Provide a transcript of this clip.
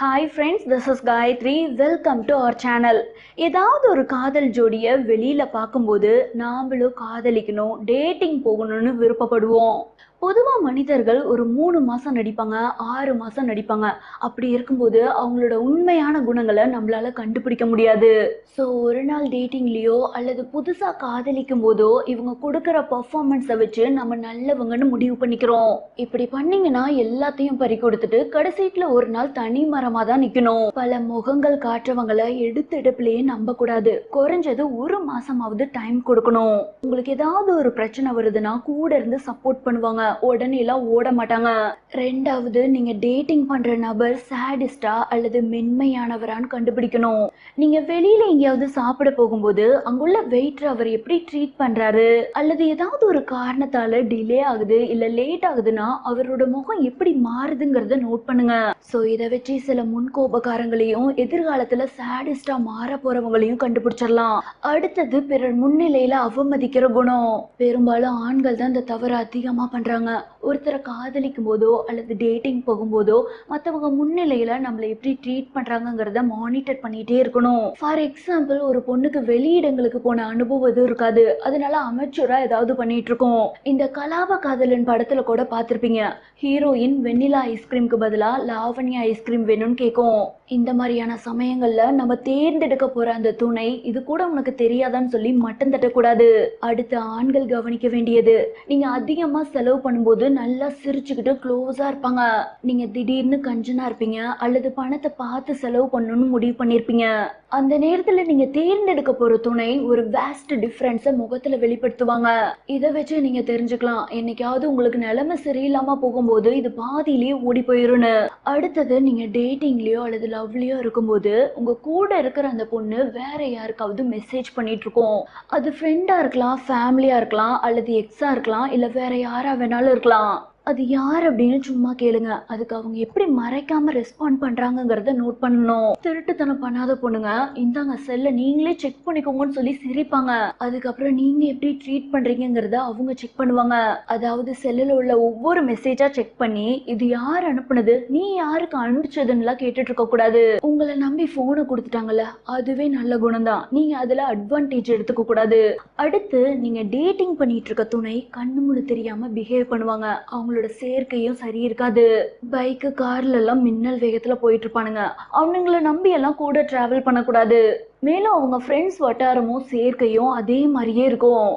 Hi friends this is Gayathri welcome to our channel ஏதாவது ஒரு காதல் ஜோடியை வெளியில் பார்க்கும்போது நாமளும் காதலிக்கணும் டேட்டிங் போகணும்னு விருப்பப்படுவோம். பொதுவாக மனிதர்கள் ஒரு மூணு மாதம் நடிப்பாங்க ஆறு மாதம் நடிப்பாங்க. அப்படி இருக்கும்போது அவங்களோட உண்மையான குணங்களை நம்மளால கண்டுபிடிக்க முடியாது. ஸோ ஒரு நாள் டேட்டிங்லேயோ அல்லது புதுசாக காதலிக்கும் போதோ இவங்க கொடுக்குற பர்ஃபார்மன்ஸை வச்சு நம்ம நல்லவங்கன்னு முடிவு பண்ணிக்கிறோம். இப்படி பண்ணீங்கன்னா எல்லாத்தையும் பறி கொடுத்துட்டு கடைசீட்டில் ஒரு நாள் தனி மரமாக தான் நிற்கணும் பல முகங்கள் காட்டுறவங்களை எடுத்த நம்பக்கூடாது நம்ப கூடாது. குறைஞ்சது ஒரு மாசமாவது டைம் கொடுக்கணும். உங்களுக்கு ஏதாவது ஒரு பிரச்சனை வருதுன்னா கூட இருந்து சப்போர்ட் பண்ணுவாங்க. உடனே எல்லாம் ஓட மாட்டாங்க. ரெண்டாவது நீங்க டேட்டிங் பண்ற நபர் சேடிஸ்டா அல்லது மென்மையானவரான்னு கண்டுபிடிக்கணும். நீங்க வெளியில எங்கேயாவது சாப்பிட போகும்போது அங்குள்ள வெயிட்டர் அவர் எப்படி ட்ரீட் பண்றாரு? அல்லது ஏதாவது ஒரு காரணத்தால டிலே ஆகுது இல்ல லேட் ஆகுதுன்னா அவரோட முகம் எப்படி மாறுதுங்கிறத நோட் பண்ணுங்க. சோ இதை வச்சு சில முன்கோபக்காரங்களையும் எதிர்காலத்துல சேடிஸ்டா மாற போறவங்களையும் கண்டுபிடிச்சிடலாம். அடுத்தது பிறர் முன்னிலையில அவமதிக்கிற குணம். பெரும்பாலும் ஆண்கள் தான் இந்த தவறு அதிகமா பண்றாங்க. ஒருத்தரை காதலிக்கும் போதோ அல்லது டேட்டிங் போகும்போதோ மற்றவங்க முன்னிலையில் நம்மளை எப்படி ட்ரீட் பண்ணுறாங்கங்கிறத மானிட்டர் பண்ணிகிட்டே இருக்கணும். ஃபார் எக்ஸாம்பிள் ஒரு பொண்ணுக்கு வெளியிடங்களுக்கு போன அனுபவம் எதுவும் இருக்காது. அதனால அமைச்சராக ஏதாவது பண்ணிட்டு இருக்கோம். இந்த கலாப காதலன் படத்தில் கூட பார்த்துருப்பீங்க. ஹீரோயின் வெண்ணிலா ஐஸ்கிரீம்க்கு பதிலாக லாவண்யா ஐஸ்கிரீம் வேணும்னு கேட்கும். இந்த மாதிரியான சமயங்கள்ல நம்ம தேர்ந்தெடுக்க போற அந்த துணை இது கூட உனக்கு தெரியாதான்னு சொல்லி மட்டம் தட்டக்கூடாது. அடுத்து ஆண்கள் கவனிக்க வேண்டியது. நீங்க அதிகமா செலவு பண்ணும்போது நல்லா சிரிச்சுக்கிட்டு க்ளோஸா இருப்பாங்க. நீங்க திடீர்னு கஞ்சனா இருப்பீங்க அல்லது பணத்தை பார்த்து செலவு பண்ணணும்னு முடிவு பண்ணிருப்பீங்க. அந்த நேரத்துல நீங்க தேர்ந்தெடுக்க போற துணை ஒரு வேஸ்ட் டிஃபரன்ஸை முகத்துல வெளிப்படுத்துவாங்க. இதை வச்சு நீங்க தெரிஞ்சுக்கலாம். என்னைக்காவது உங்களுக்கு நிலைமை சரியில்லாம போகும்போது இது பாதியிலேயே ஓடி போயிருன்னு. அடுத்தது நீங்க டேட்டிங்லயோ அல்லது லவ்லயோ இருக்கும்போது உங்க கூட இருக்கிற அந்த பொண்ணு வேற யாருக்காவது மெசேஜ் பண்ணிட்டு இருக்கோம் அது ஃப்ரெண்டா இருக்கலாம் ஃபேமிலியா இருக்கலாம் அல்லது எக்ஸா இருக்கலாம் இல்ல வேற யாரா வேணாலும் இருக்கலாம். அது யார் அப்படின்னு சும்மா கேளுங்க. அதுக்கு அவங்க எப்படி மறைக்காம ரெஸ்பாண்ட் பண்றாங்கங்கிறத நோட் பண்ணணும். திருட்டுத்தனம் பண்ணாத பொண்ணுங்க. இந்தாங்க செல்ல நீங்களே செக் பண்ணிக்கோங்கன்னு சொல்லி சிரிப்பாங்க. அதுக்கப்புறம் நீங்க எப்படி ட்ரீட் பண்றீங்கிறத அவங்க செக் பண்ணுவாங்க. அதாவது செல்லில் உள்ள ஒவ்வொரு மெசேஜா செக் பண்ணி இது யார் அனுப்புனது? நீ யாருக்கு அனுப்பிச்சதுன்னுலாம் கேட்டுட்டு இருக்க கூடாது. உங்களை நம்பி போனை கொடுத்துட்டாங்கல்ல அதுவே நல்ல குணம் தான் நீங்க அதுல அட்வான்டேஜ் எடுத்துக்க கூடாது. அடுத்து நீங்க டேட்டிங் பண்ணிட்டு இருக்க துணை கண்ணு முழு தெரியாம பிஹேவ் பண்ணுவாங்க. அவங்க அவங்களோட சேர்க்கையும் சரி இருக்காது. பைக்கு கார்ல எல்லாம் மின்னல் வேகத்துல போயிட்டு இருப்பானுங்க அவனுங்களை நம்பி எல்லாம் கூட டிராவல் பண்ணக்கூடாது. மேலும் அவங்க ஃப்ரெண்ட்ஸ் வட்டாரமும் சேர்க்கையும் அதே மாதிரியே இருக்கும்.